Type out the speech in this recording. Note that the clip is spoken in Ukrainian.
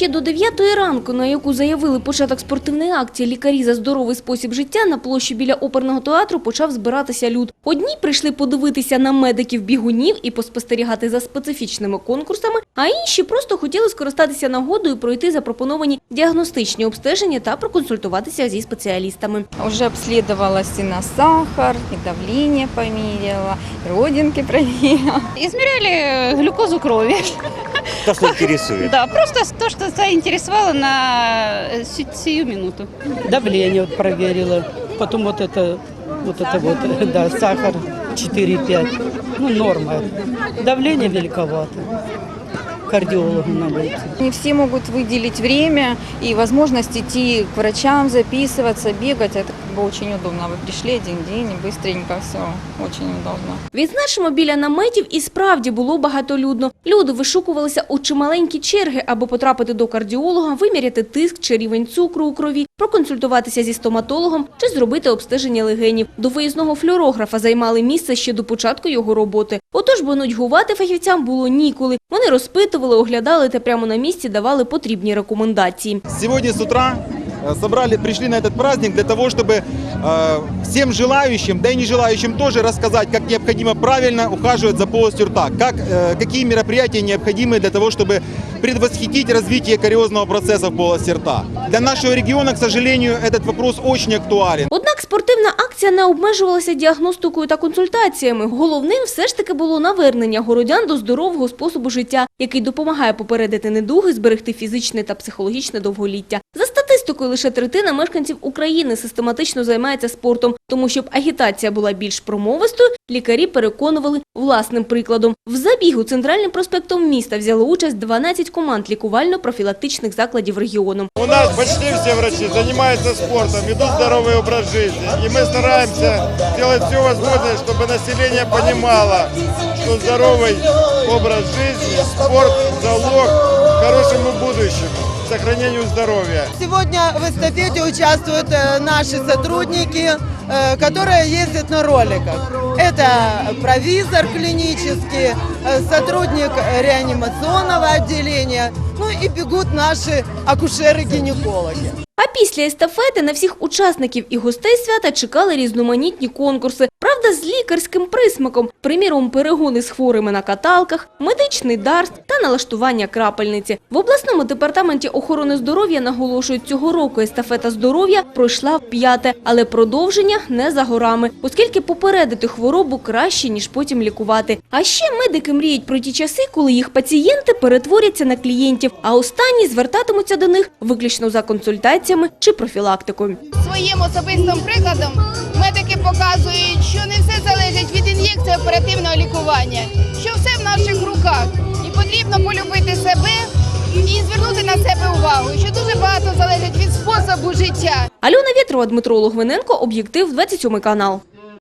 Ще до 9 ранку, на яку заявили початок спортивної акції «Лікарі за здоровий спосіб життя» на площі біля оперного театру почав збиратися люд. Одні прийшли подивитися на медиків-бігунів і поспостерігати за специфічними конкурсами, а інші просто хотіли скористатися нагодою пройти запропоновані діагностичні обстеження та проконсультуватися зі спеціалістами. Уже обследовалась и на сахар, и давление померила, и родинки проверила. Измеряли глюкозу крови. То, что интересует. Да, просто то, что заинтересовало на э, си- сию минуту. давление вот проверила, потом вот это, вот это вот, да, сахар 4,5, ну норма. Давление великовато, к кардиологу надо идти. Не все могут выделить время и возможность идти к врачам, записываться, бегать. Это как бы очень удобно. Вы пришли один день и быстренько все. Очень удобно. Відзначимо, біля наметів і справді було багатолюдно. Люди вишукувалися у чималенькі черги, аби потрапити до кардіолога, виміряти тиск чи рівень цукру у крові, проконсультуватися зі стоматологом чи зробити обстеження легенів. До виїзного флюорографа займали місце ще до початку його роботи. Отож, бо нудьгувати фахівцям було ніколи. Вони розпитували, оглядали та прямо на місці давали потрібні рекомендації. Сегодня с утра э, собрали, пришли на этот праздник для того, чтобы э, всем желающим, да и не желающим тоже рассказать, как необходимо правильно ухаживать за полостью рта, как, э, какие мероприятия необходимы для того, чтобы предвосхитить развитие кариозного процесса в полости рта. Для нашего региона, к сожалению, этот вопрос очень актуален. Однак спортивна акція не обмежувалася діагностикою та консультаціями. Головним все ж таки було навернення городян до здорового способу життя, який допомагає попередити недуги, зберегти фізичне та психологічне довголіття. За статистикою, лише третина мешканців України систематично займається спортом. Тому, щоб агітація була більш промовистою, лікарі переконували власним прикладом. В забігу центральним проспектом міста взяло участь 12 команд лікувально-профілактичних закладів регіону. У нас почти все врачи занимаются спортом, ведут здоровый образ жизни. И мы стараемся сделать все возможное, чтобы население понимало, что здоровый образ жизни, спорт – залог к хорошему будущему, сохранению здоровья. Сегодня в эстафете участвуют э, наши сотрудники, э, которые ездят на роликах. Это провизор клинический, э, сотрудник реанимационного отделения, ну и бегут наши акушеры-гинекологи. А після естафети на всіх учасників і гостей свята чекали різноманітні конкурси. Правда, з лікарським присмаком, приміром, перегони з хворими на каталках, медичний дарст та налаштування крапельниці. В обласному департаменті охорони здоров'я наголошують, цього року естафета здоров'я пройшла в п'яте, але продовження не за горами, оскільки попередити хворобу краще, ніж потім лікувати. А ще медики мріють про ті часи, коли їх пацієнти перетворяться на клієнтів, а останні звертатимуться до них виключно за консультаціями чи профілактикою. своїм особистим прикладом медики показують, що не все залежить від ін'єкції оперативного лікування, що все в наших руках, і потрібно полюбити себе і звернути на себе увагу, що дуже багато залежить від способу життя. Альона Вєтрова, Дмитро Логвиненко, об'єктив 27 канал.